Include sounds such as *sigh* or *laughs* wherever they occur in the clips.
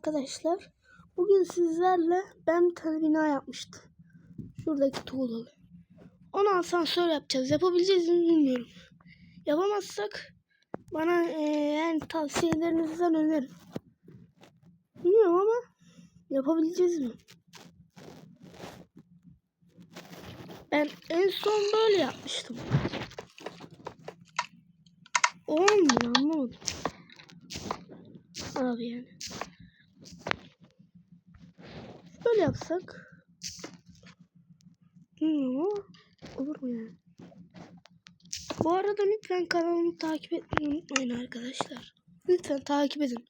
arkadaşlar. Bugün sizlerle ben bir tane bina yapmıştım. Şuradaki tuğlalı. Onu asansör yapacağız. Yapabileceğiz mi bilmiyorum. Yapamazsak bana e, yani tavsiyelerinizden öneririm. Bilmiyorum ama yapabileceğiz mi? Ben en son böyle yapmıştım. Olmuyor anlamadım. Abi yani. Böyle yapsak. Bilmiyorum olur mu yani? Bu arada lütfen kanalımı takip etmeyi unutmayın arkadaşlar. Lütfen takip edin.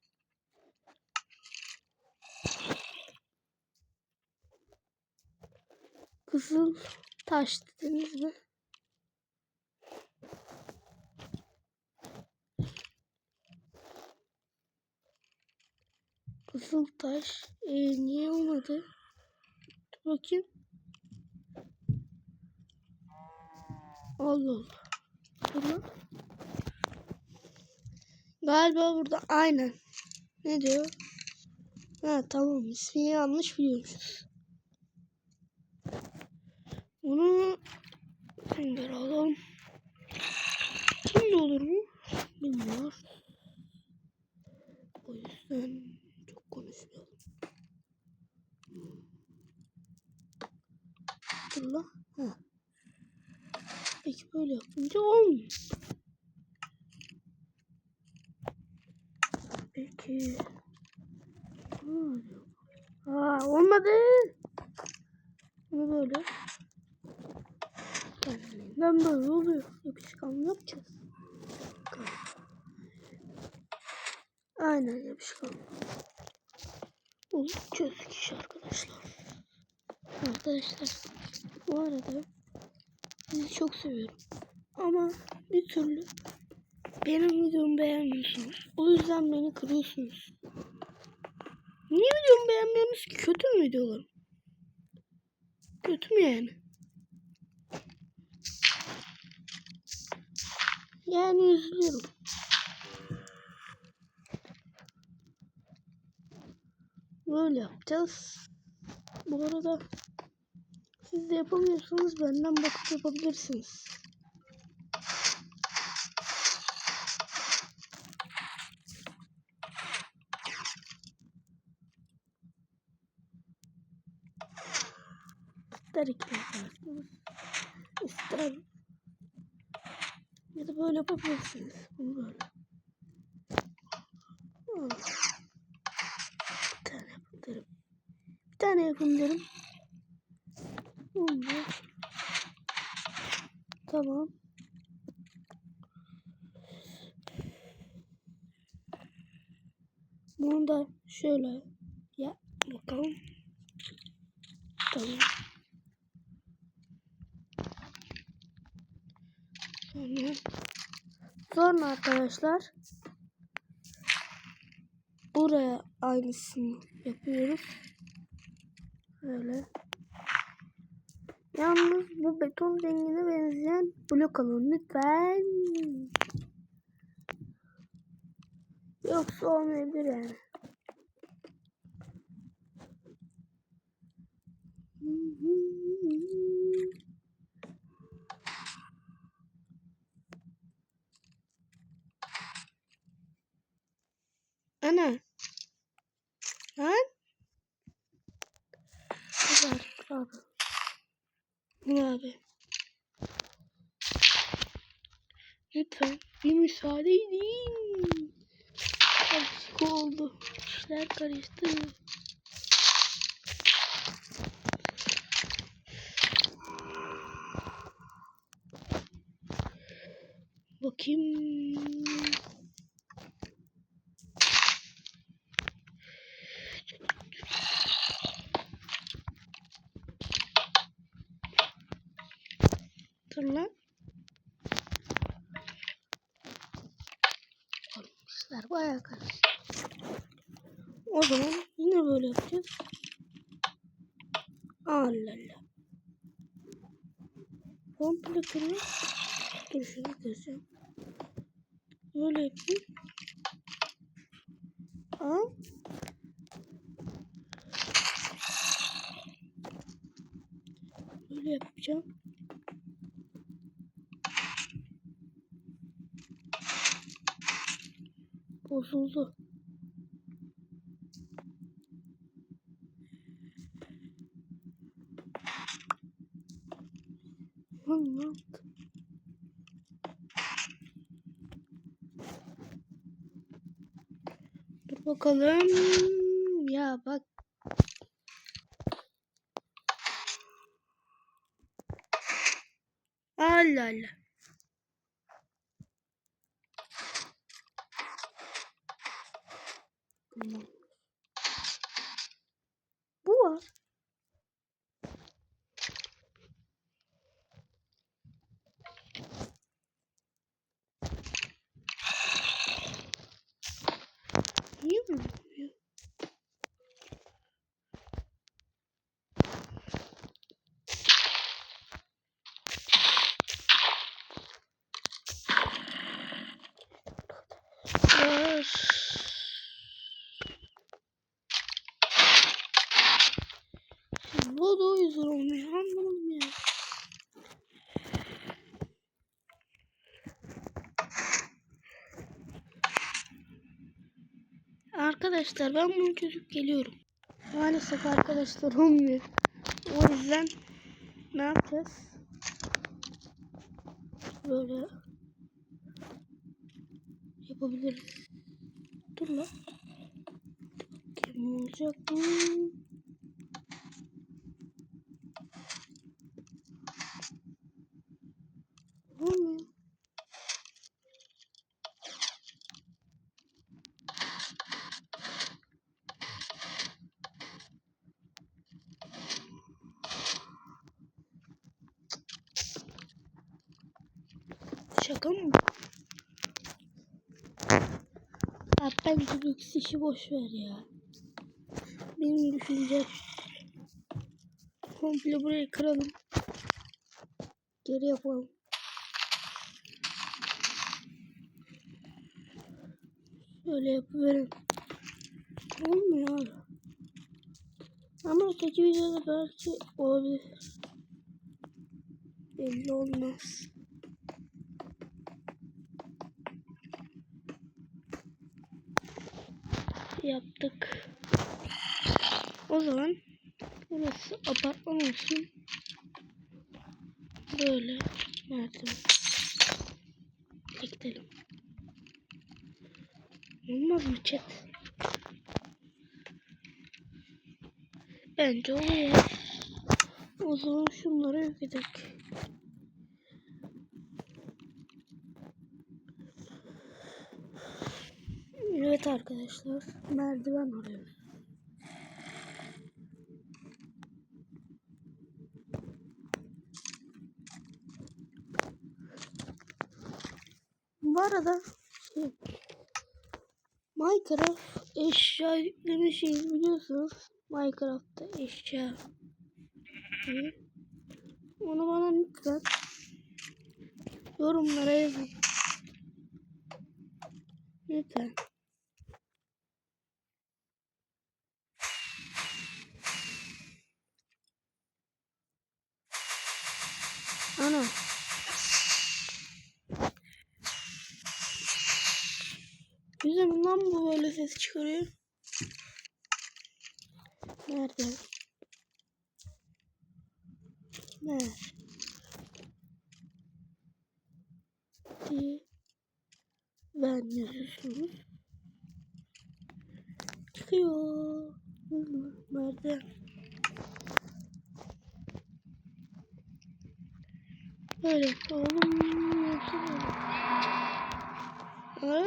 Kızıl taş dediniz mi? Kızıl taş. Ee, niye olmadı? Dur bakayım. Allah Allah. Tamam. Galiba burada aynen. Ne diyor? Ha tamam ismini yanlış biliyormuşuz. Bunu alalım. Şimdi olur mu? Bilmiyorum. O yüzden çok konuşmayalım. Dur la. Ha. Peki böyle yapınca olmuyor. Peki. Aa, olmadı. Bunu böyle. Ben böyle oluyor. Yapışkan yapacağız. Aynen yapışkan. Olur çözdük iş arkadaşlar. Arkadaşlar bu arada sizi çok seviyorum. Ama bir türlü benim videomu beğenmiyorsunuz. O yüzden beni kırıyorsunuz. Niye videomu beğenmiyorsunuz ki? Kötü mü videolarım? Kötü mü yani? Yani üzülüyorum. Böyle yapacağız. Bu arada siz de yapamıyorsanız benden bakıp yapabilirsiniz. İster iki yaparsınız. İster ya da böyle yapabilirsiniz. Bunu böyle. Bir tane yapın derim. Bir tane yapın derim. Olmuyor. Tamam. Bunu da şöyle yap bakalım. Tamam. Sonra, sonra arkadaşlar buraya aynısını yapıyoruz. Böyle. Yalnız bu beton rengine benzeyen blok alın lütfen. Yoksa olmayabilir yani. Ana. Lan. Güzel Bu abi. Lütfen bir müsaade edin. Karışık oldu. İşler karıştı. O zaman yine böyle yapacağız. Allah Allah. Komple kırıyor. Dur şunu keseyim. Böyle yapayım. Al. Böyle yapacağım. Bozuldu. Yaptı? Dur bakalım. Ya bak. Allah Allah. Mm-hmm. Arkadaşlar ben bunu çözüp geliyorum. Maalesef arkadaşlar olmuyor. O yüzden ne yapacağız? Böyle yapabiliriz. Dur lan. Kim olacak bu? Olmuyor. Şaka mı? Abi bence bu ikisi işi boş ver ya. Benim düşüncem komple burayı kıralım. Geri yapalım. Böyle yapıverin. Olmuyor. Ama öteki videoda belki olabilir. Belli olmaz. Yaptık. O zaman burası apartman olsun. Böyle merdiven. Ekleyelim. Olmaz mı chat? Bence oluyor. O zaman şunları yok. Evet arkadaşlar merdiven arıyoruz. Bu arada şey, Minecraft eşya yüklemişiz biliyorsunuz. Minecraft'ta eşya. Onu bana lütfen yorumlara yazın. Lütfen. Ana. Mi lan bu böyle ses çıkarıyor? Nerede? Nerede? ben yazıyorsunuz. Çıkıyor. Nerede? Böyle yapalım. Ha?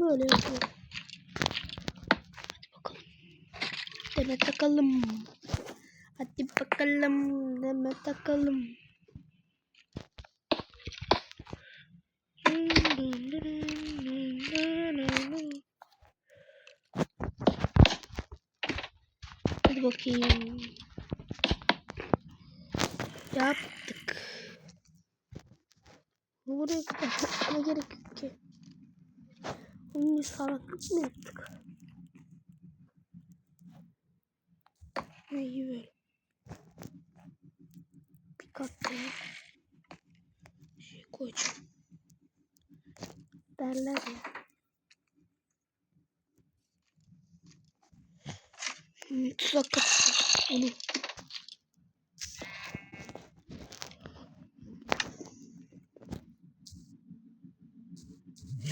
Böyle yapalım. Hadi bakalım. Deme takalım. Hadi bakalım. Deme takalım. Hadi bakayım. Yaptık. Buraya kadar ne gerek yok ki? Mı yaptık? Ne iyi böyle. katta şey koyacağım. Derler ya. Hmm, tuzak kapısı. Onu.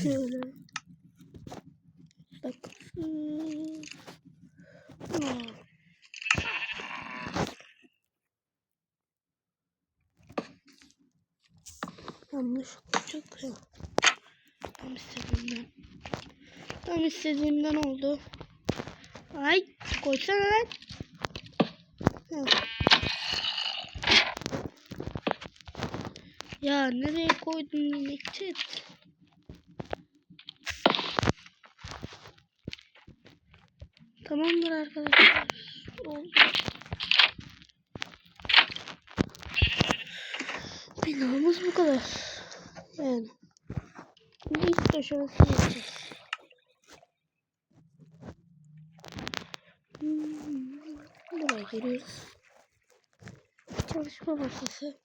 Şöyle. Tuzak kapısı. Aa. Olacak ya. Tam istediğimden. Tam istediğimden oldu. Ay koysana lan. Ya nereye koydun Necdet? Tamamdır arkadaşlar. Oldu. Binamız bu kadar. Yani. Şimdi ilk aşaması yapacağız. Buraya giriyoruz. Çalışma masası.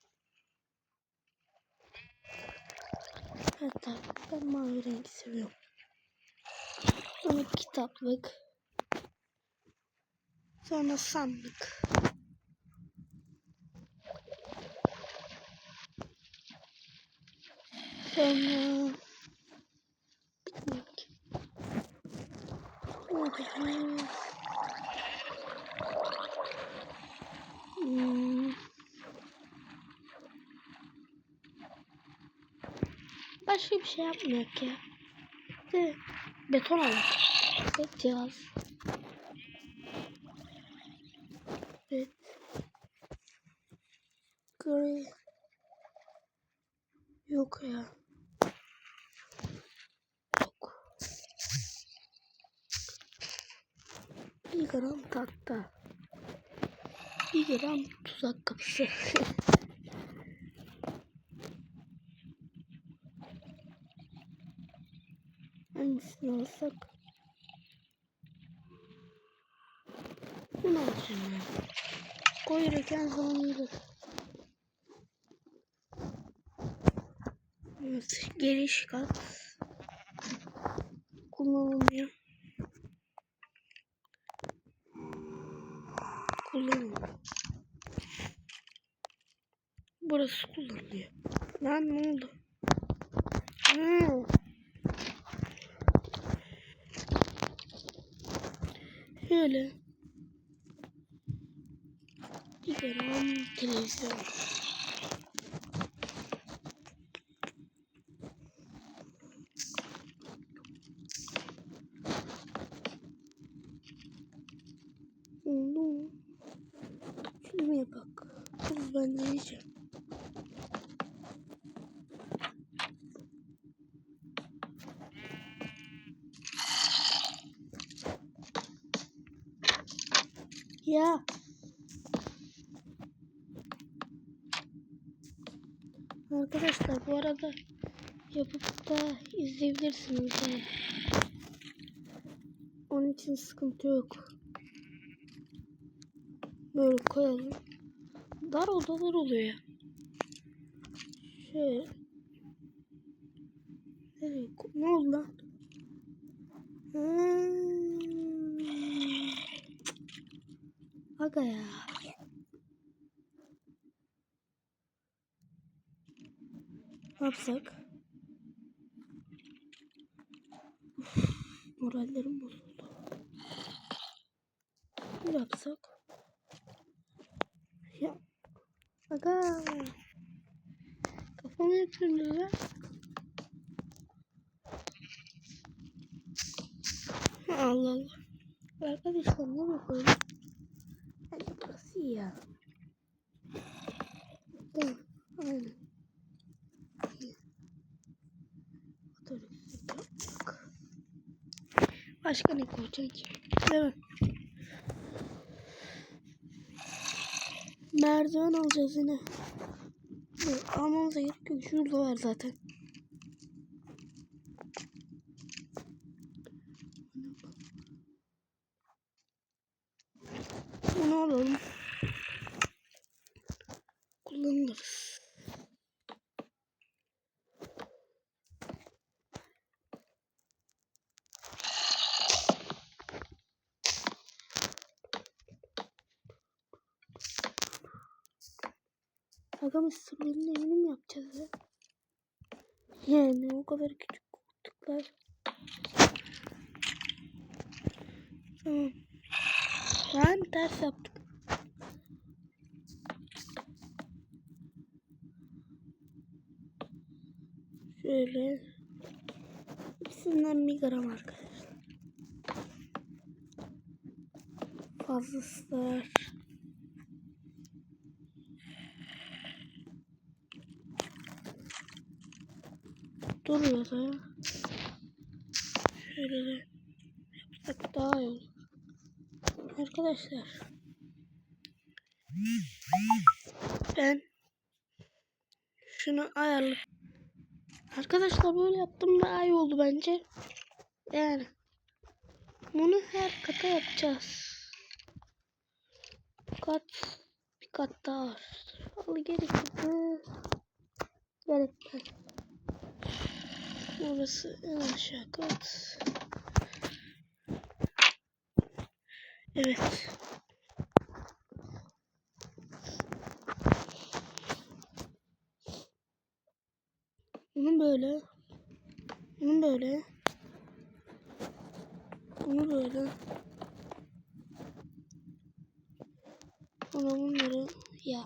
Hatta ben mavi rengi seviyorum. Sonra kitaplık. Sonra sandık. Sonra ki. Hadi. Hmm. Başka bir şey yapmıyor ki. De, beton alalım. Evet cihaz. Evet. Gri. Yok ya. Yok. Bir gram tahta. Bir gram kapısı. *laughs* Hangisini alsak? Bunu alacağım ya. Koyarken zamanıdır. Evet, geniş kat. Kullanılmıyor. Burası kullanılıyor. Lan ne oldu? Hmm. Şöyle. Gram televizyon. Oldu. Şuraya bak. Dur ben de yiyeceğim. Ya. Arkadaşlar bu arada yapıp da izleyebilirsiniz. Onun için sıkıntı yok. Böyle koyalım. Dar odalar oluyor. Şöyle. Nereye koy- Ne oldu lan? Hmm. Aga ya. Ne yapsak? Uf, morallerim bozuldu. Ne yapsak? Ya. Aga. Kafamı yatırdı ya. Allah Allah. Arkadaşlar ne yapalım? Hadi ya. Tamam. Aynen. İyi. Motor yüksek yaptık. Başka ne koyacaksın ki? Değil mi? Merdiven alacağız yine. Almamıza gerek yok. Şurada var zaten. Bunu alalım. Kullanılır. Aga Mr. Bean'in evini mi yapacağız ya? Yani o kadar küçük koltuklar. Ben ters yaptım. Şöyle. İkisinden bir gram arkadaşlar. Fazlası var. Da. Şöyle de yapsak daha iyi olur. Arkadaşlar. Ben şunu ayarlı. Arkadaşlar böyle yaptım daha iyi oldu bence. Yani bunu her kata yapacağız. Kat bir kat daha. Al gerekli. Gerekli. Burası en aşağı kat. Evet. Bunu böyle. Bunu böyle. Bunu böyle. Sonra bunları ya.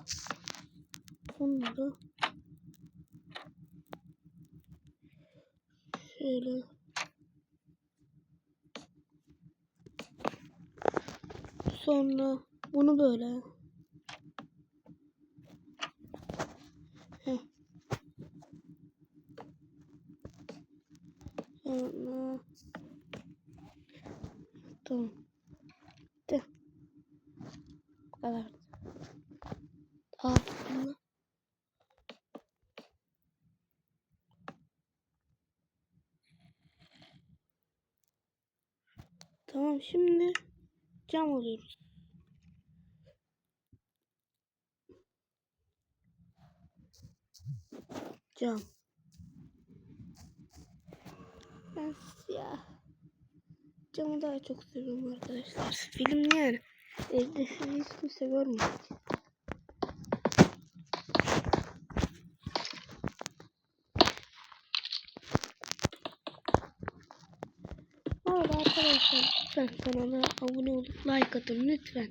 Bunları şöyle Sonra bunu böyle. Heh. Sonra tamam. Bu kadar. Daha sonra Tamam şimdi cam alıyoruz. Cam. Ben siyah. Camı daha çok seviyorum arkadaşlar. Film yani. Evde sizi hiç kimse görmüyor. Bu arada arkadaşlar lütfen kanala abone olup like atın lütfen.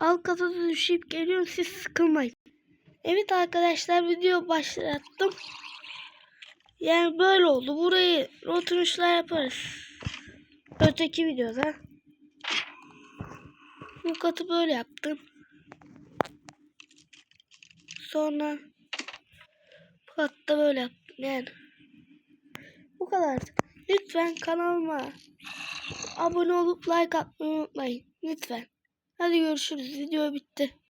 Alt kata düşüp geliyorum siz sıkılmayın. Evet arkadaşlar video başlattım. Yani böyle oldu. Burayı oturuşlar yaparız. Öteki videoda. Bu katı böyle yaptım. Sonra bu katta böyle yaptım. Yani bu kadar. Lütfen kanalıma abone olup like atmayı unutmayın. Lütfen. Hadi görüşürüz. Video bitti.